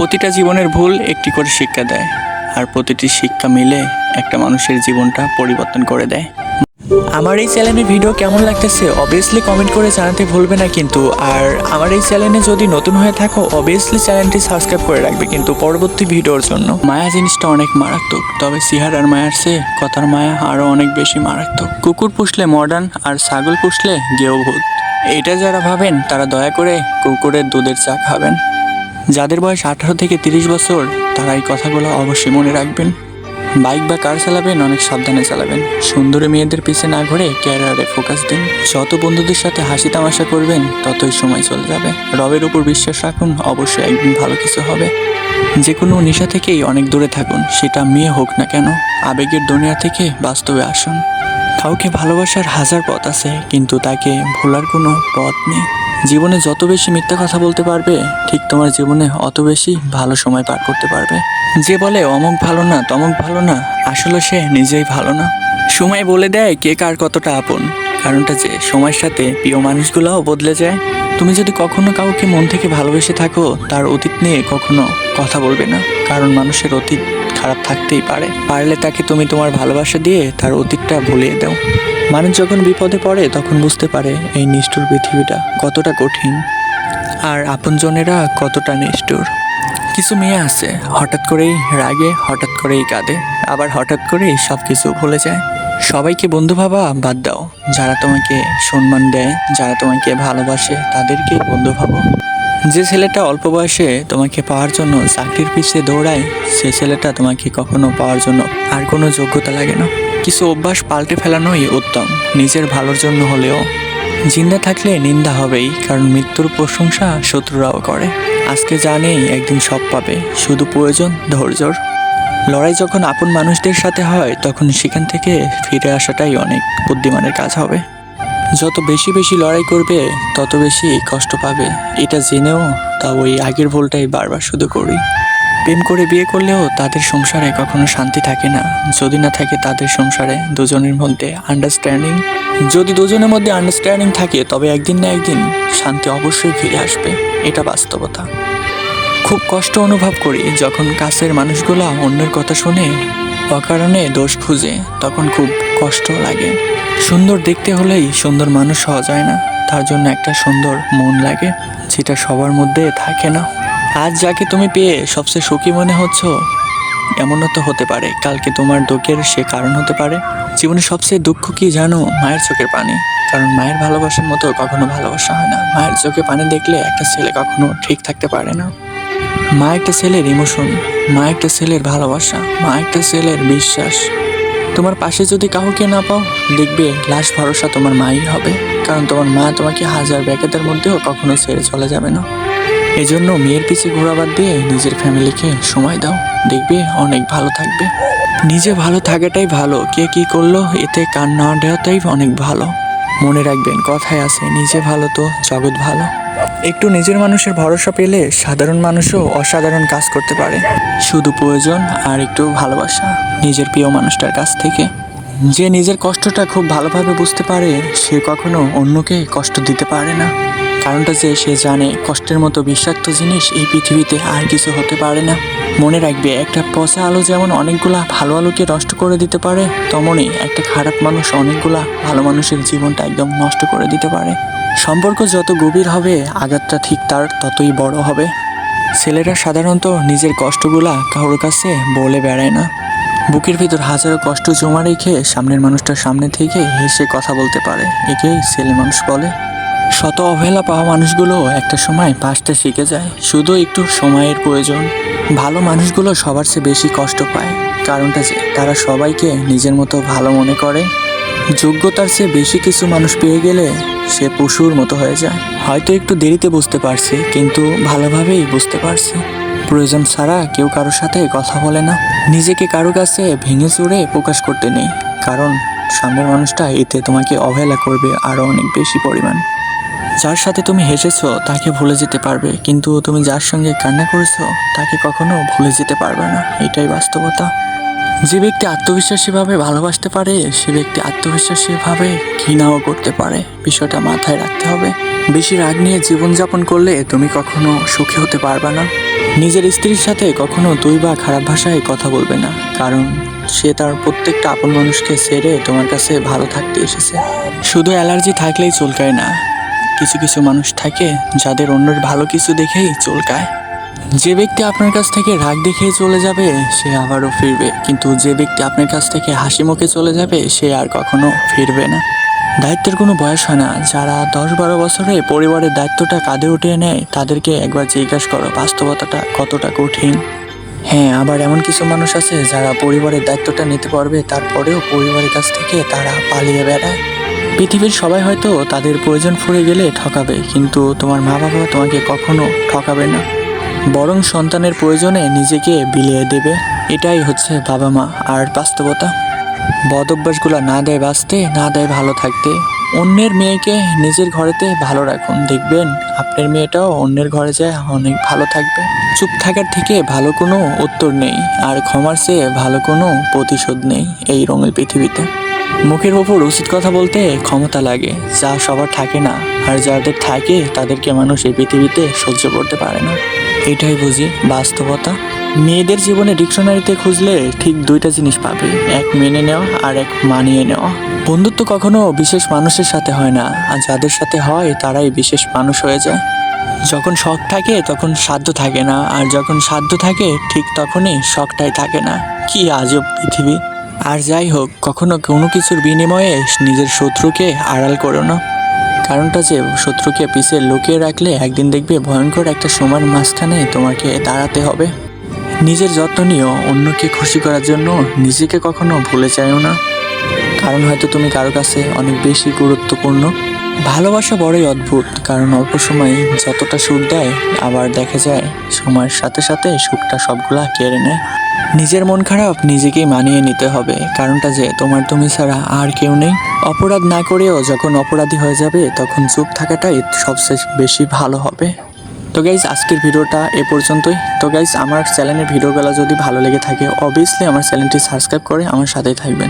প্রতিটা জীবনের ভুল একটি করে শিক্ষা দেয়। আর প্রতিটি শিক্ষা মিলে একটা মানুষের জীবনটা পরিবর্তন করে দেয়। আমার এই চ্যানেলের ভিডিও কেমন লাগতেছে অবভিয়াসলি কমেন্ট করে জানাতে ভুলবে না কিন্তু, আর আমার এই চ্যানেলে যদি নতুন হয়ে থাকো অবভিয়াসলি চ্যানেলটি সাবস্ক্রাইব করে রাখবে কিন্তু পরবর্তী ভিডিওর জন্য। মায়া জিনিসটা অনেক মারাত্মক, তবে সিহার আর মায়ার সে কথার মায়া আরও অনেক বেশি মারাত্মক। কুকুর পুষলে মডার্ন আর ছাগল পুষলে গেওভূত এটা যারা ভাবেন, তারা দয়া করে কুকুরের দুধের চা খাবেন। যাদের বয়স আঠারো থেকে তিরিশ বছর, তারা এই কথাগুলো অবশ্যই মনে রাখবেন। বাইক বা কার চালাবেন, অনেক সাবধানে চালাবেন। সুন্দরী মেয়েদের পিছে না ঘুরে ক্যারিয়ারে ফোকাস দিন। যত বন্ধুদের সাথে হাসি তামাশা করবেন, ততই সময় চলে যাবে। রবের উপর বিশ্বাস রাখুন, অবশ্যই একদিন ভালো কিছু হবে। যে কোনো নেশা থেকেই অনেক দূরে থাকুন, সেটা মেয়ে হোক না কেন, আবেগের দুনিয়া থেকে বাস্তবে আসুন। কাউকে ভালোবাসার হাজার পথ আছে, কিন্তু তাকে ভোলার কোনো পথ নেই। জীবনে যত বেশি মিথ্যা কথা বলতে পারবে, ঠিক তোমার জীবনে অত বেশি ভালো সময় পার করতে পারবে। যে বলে অমুক ভালো না, তমুক ভালো না, আসলে সে নিজেই ভালো না। সময় বলে দেয় কে কার কতটা আপন। কারণটা যে সময়ের সাথে প্রিয় মানুষগুলোও বদলে যায়। তুমি যদি কখনো কাউকে মন থেকে ভালোবেসে থাকো, তার অতীত নিয়ে কখনো কথা বলবে না। কারণ মানুষের অতীত খারাপ থাকতেই পারে। পারলে তাকে তুমি তোমার ভালোবাসা দিয়ে তার অতীতটা ভুলিয়ে দাও। মানুষ যখন বিপদে পড়ে, তখন বুঝতে পারে এই নিষ্ঠুর পৃথিবীটা কতটা কঠিন। আর আপনজনেরা কতটা নিষ্ঠুর। কিছু মেয়ে আছে, হঠাৎ করেই রাগে, হঠাৎ করেই কাঁদে। আবার হঠাৎ করেই সব কিছু ভুলে যায়। সবাইকে বন্ধু ভাবা বাদ দাও। যারা তোমাকে সম্মান দেয়, যারা তোমাকে ভালোবাসে, তাদেরকে বন্ধু ভাবো। যে ছেলেটা অল্প বয়সে তোমাকে পাওয়ার জন্য চাকরির পিছিয়ে দৌড়ায়, সে ছেলেটা তোমাকে কখনো পাওয়ার জন্য আর কোনো যোগ্যতা লাগে না। কিছু অভ্যাস পাল্টে ফেলানোই উত্তম। নিজের ভালোর জন্য হলেও। জিন্দা থাকলে নিন্দা হবেই, কারণ মৃত্যুর প্রশংসা শত্রুরাও করে। আজকে জানেই একদিন সব পাবে। শুধু প্রয়োজন ধৈর্যর। লড়াই যখন আপন মানুষদের সাথে হয়, তখন সেখান থেকে ফিরে আসাটাই অনেক বুদ্ধিমানের কাজ হবে। যত বেশি বেশি লড়াই করবে, তত বেশি কষ্ট পাবে। এটা জেনেও তা ওই আগের ভুলটাই বারবার শুধু করি। প্রেম করে বিয়ে করলেও তাদের সংসারে কখনো শান্তি থাকে না। যদি না থাকে তাদের সংসারে দুজনের মধ্যে আন্ডারস্ট্যান্ডিং যদি দুজনের মধ্যে আন্ডারস্ট্যান্ডিং থাকে, তবে একদিন না একদিন শান্তি অবশ্যই ফিরে আসবে। এটা বাস্তবতা। খুব কষ্ট অনুভব করি যখন কাছের মানুষগুলা অন্যের কথা শুনে অকারণে দোষ খুঁজে, তখন খুব কষ্ট লাগে। সুন্দর দেখতে হলেই সুন্দর মানুষ হওয়া যায় না। তার জন্য একটা সুন্দর মন লাগে, যেটা সবার মধ্যে থাকে না। আজ যাকে তুমি পেয়ে সবচেয়ে সুখী মনে হচ্ছ, এমনও তো হতে পারে। কালকে তোমার দুঃখের সে কারণ হতে পারে। জীবনে সবচেয়ে দুঃখ কি জানো? মায়ের চোখের পানি। কারণ মায়ের ভালোবাসার মতো কখনো ভালোবাসা হয় না। মায়ের চোখে পানি দেখলে একটা ছেলে কখনো ঠিক থাকতে পারে না। মা একটা ছেলের ইমোশন মা একটা ছেলের ভালোবাসা, মা একটা ছেলের বিশ্বাস। তোমার পাশে যদি কাউকে না পাও, দেখবে লাশ ভরসা তোমার মাই হবে। কারণ তোমার মা তোমাকে হাজার ব্যাকেটের মধ্যেও কখনো ছেড়ে চলে যাবে না। এজন্য মেয়ের পিছে ঘোরাবার দিয়ে নিজের ফ্যামিলিকে সময় দাও। দেখবে অনেক ভালো থাকবে। নিজে ভালো থাকাটাই ভালো, কে কি করল, এতে কান না দেওয়াটাই অনেক ভালো। মনে রাখবেন, কথায় আছে, নিজে ভালো তো জগৎ ভালো। একটু নিজের মানুষের ভরসা পেলে সাধারণ মানুষও অসাধারণ কাজ করতে পারে। শুধু প্রয়োজন আর একটু ভালোবাসা, নিজের প্রিয় মানুষটার কাছ থেকে। যে নিজের কষ্টটা খুব ভালোভাবে বুঝতে পারে, সে কখনো অন্যকে কষ্ট দিতে পারে না। কারণটা যে সে জানে, কষ্টের মতো বিষাক্ত জিনিস এই পৃথিবীতে আর কিছু হতে পারে না। মনে রাখবে, একটা পচা আলো যেমন অনেকগুলা ভালো আলোকে নষ্ট করে দিতে পারে তেমনই একটা খারাপ মানুষ অনেকগুলা ভালো মানুষের জীবনটা একদম নষ্ট করে দিতে পারে। সম্পর্ক যত গভীর হবে, আঘাতটা ঠিক তার ততই বড় হবে। ছেলেরা সাধারণত নিজের কষ্টগুলা কারোর কাছে বলে বেড়ায় না। বুকের ভিতর হাজারো কষ্ট জমা রেখে সামনের মানুষটার সামনে থেকে হেসে কথা বলতে পারে, একেই ছেলে মানুষ বলে। শত অবহেলা পাওয়া মানুষগুলো একটা সময় বাঁচতে শিখে যায়। শুধু একটু সময়ের প্রয়োজন। ভালো মানুষগুলো সবার চেয়ে বেশি কষ্ট পায়। কারণটা যে, তারা সবাইকে নিজের মতো ভালো মনে করে। যোগ্যতার চেয়ে বেশি কিছু মানুষ পেয়ে গেলে সে পশুর মতো হয়ে যায়। হয়তো একটু দেরিতে বুঝতে পারছে, কিন্তু ভালোভাবেই বুঝতে পারছে। প্রয়োজন ছাড়া কেউ কারোর সাথে কথা বলে না। নিজেকে কারও কাছে ভেঙে চুড়ে প্রকাশ করতে নেই। কারণ সামনের মানুষটা এতে তোমাকে অবহেলা করবে আরও অনেক বেশি পরিমাণ। যার সাথে তুমি হেসেছো, তাকে ভুলে যেতে পারবে, কিন্তু তুমি যার সঙ্গে কান্না করেছ, তাকে কখনো ভুলে যেতে পারবে না। এটাই বাস্তবতা। যে ব্যক্তি আত্মবিশ্বাসীভাবে ভালোবাসতে পারে, সে ব্যক্তি আত্মবিশ্বাসীভাবে ঘৃণাও করতে পারে। বিষয়টা মাথায় রাখতে হবে। বেশি রাগ নিয়ে জীবনযাপন করলে তুমি কখনো সুখী হতে পারবে না। নিজের স্ত্রীর সাথে কখনো তুই বা খারাপ ভাষায় কথা বলবে না, কারণ সে তার প্রত্যেকটা আপন মানুষকে ছেড়ে তোমার কাছে ভালো থাকতে এসেছে। শুধু অ্যালার্জি থাকলেই চুলকায় না, কিছু কিছু মানুষ থাকে যাদের অন্যের ভালো কিছু দেখেই চুলকায়। যে ব্যক্তি আপনার কাছ থেকে রাগ দেখিয়ে চলে যাবে, সে আবারও ফিরবে, কিন্তু যে ব্যক্তি আপনার কাছ থেকে হাসি মুখে চলে যাবে, সে আর কখনো ফিরবে না। দায়িত্বের কোনো বয়স হয় না। যারা দশ বারো বছরে পরিবারের দায়িত্বটা কাঁধে উঠিয়ে নেয়, তাদেরকে একবার জিজ্ঞাসা করো, বাস্তবতাটা কতটা কঠিন? হ্যাঁ আবার এমন কিছু মানুষ আছে যারা পরিবারের দায়িত্বটা নিতে পারবে, তারপরেও পরিবারের কাছ থেকে তারা পালিয়ে বেড়ায়। পৃথিবীর সবাই হয়তো তাদের প্রয়োজন ফুরে গেলে ঠকাবে, কিন্তু তোমার মা বাবা তোমাকে কখনো ঠকাবে না। বরং সন্তানের প্রয়োজনে নিজেকে বিলিয়ে দেবে। এটাই হচ্ছে বাবা মা আর বাস্তবতা। বদ অভ্যাসগুলো না দেয় বাঁচতে, না দেয় ভালো থাকতে। অন্যের মেয়েকে নিজের ঘরেতে ভালো রাখুন, দেখবেন আপনার মেয়েটাও অন্যের ঘরে যায় অনেক ভালো থাকবে। চুপ থাকার থেকে ভালো কোনো উত্তর নেই, আর ক্ষমার চেয়ে ভালো কোনো প্রতিশোধ নেই এই রঙের পৃথিবীতে। মুখের ওপর উচিত কথা বলতে ক্ষমতা লাগে, যা সবার থাকে না, আর যাদের থাকে তাদেরকে মানুষ এই পৃথিবীতে সহ্য করতে পারে না। এটাই বুঝি বাস্তবতা। মেয়েদের জীবনে ডিকশনারিতে খুঁজলে ঠিক দুইটা জিনিস পাবে, এক মেনে নেওয়া আর এক মানিয়ে নেওয়া। বন্ধুত্ব কখনো বিশেষ মানুষের সাথে হয় না, আর যাদের সাথে হয় তারাই বিশেষ মানুষ হয়ে যায়। যখন শখ থাকে তখন সাধ্য থাকে না, আর যখন সাধ্য থাকে ঠিক তখনই শখটাই থাকে না। কি আজব পৃথিবী। আর যাই হোক, কখনো কোনো কিছুর বিনিময়ে নিজের শত্রুকে আড়াল করো না। কারণটা যে শত্রুকে পিছে লুকিয়ে রাখলে একদিন দেখবে ভয়ঙ্কর একটা সময়ের মাঝখানে তোমাকে দাঁড়াতে হবে। নিজের যত্ন নিও অন্যকে খুশি করার জন্য নিজেকে কখনো ভুলে যাইও না। কারণ হয়তো তুমি কারও কাছে অনেক বেশি গুরুত্বপূর্ণ। ভালোবাসা বড়ই অদ্ভুত, কারণ অল্প সময় যতটা সুখ দেয়, আবার দেখা যায় সময়ের সাথে সাথে সুখটা সবগুলা কেড়ে নেয়। নিজের মন খারাপ নিজেকেই মানিয়ে নিতে হবে, কারণটা যে তোমার তুমি ছাড়া আর কেউ নেই। অপরাধ না করেও যখন অপরাধী হয়ে যাবে, তখন চুপ থাকাটাই সবচেয়ে বেশি ভালো হবে। তো গাইজ আজকের ভিডিওটা এ পর্যন্তই। তো গাইজ আমার চ্যানেলের ভিডিওগুলো যদি ভালো লেগে থাকে অবভিয়াসলি আমার চ্যানেলটি সাবস্ক্রাইব করে আমার সাথেই থাকবেন।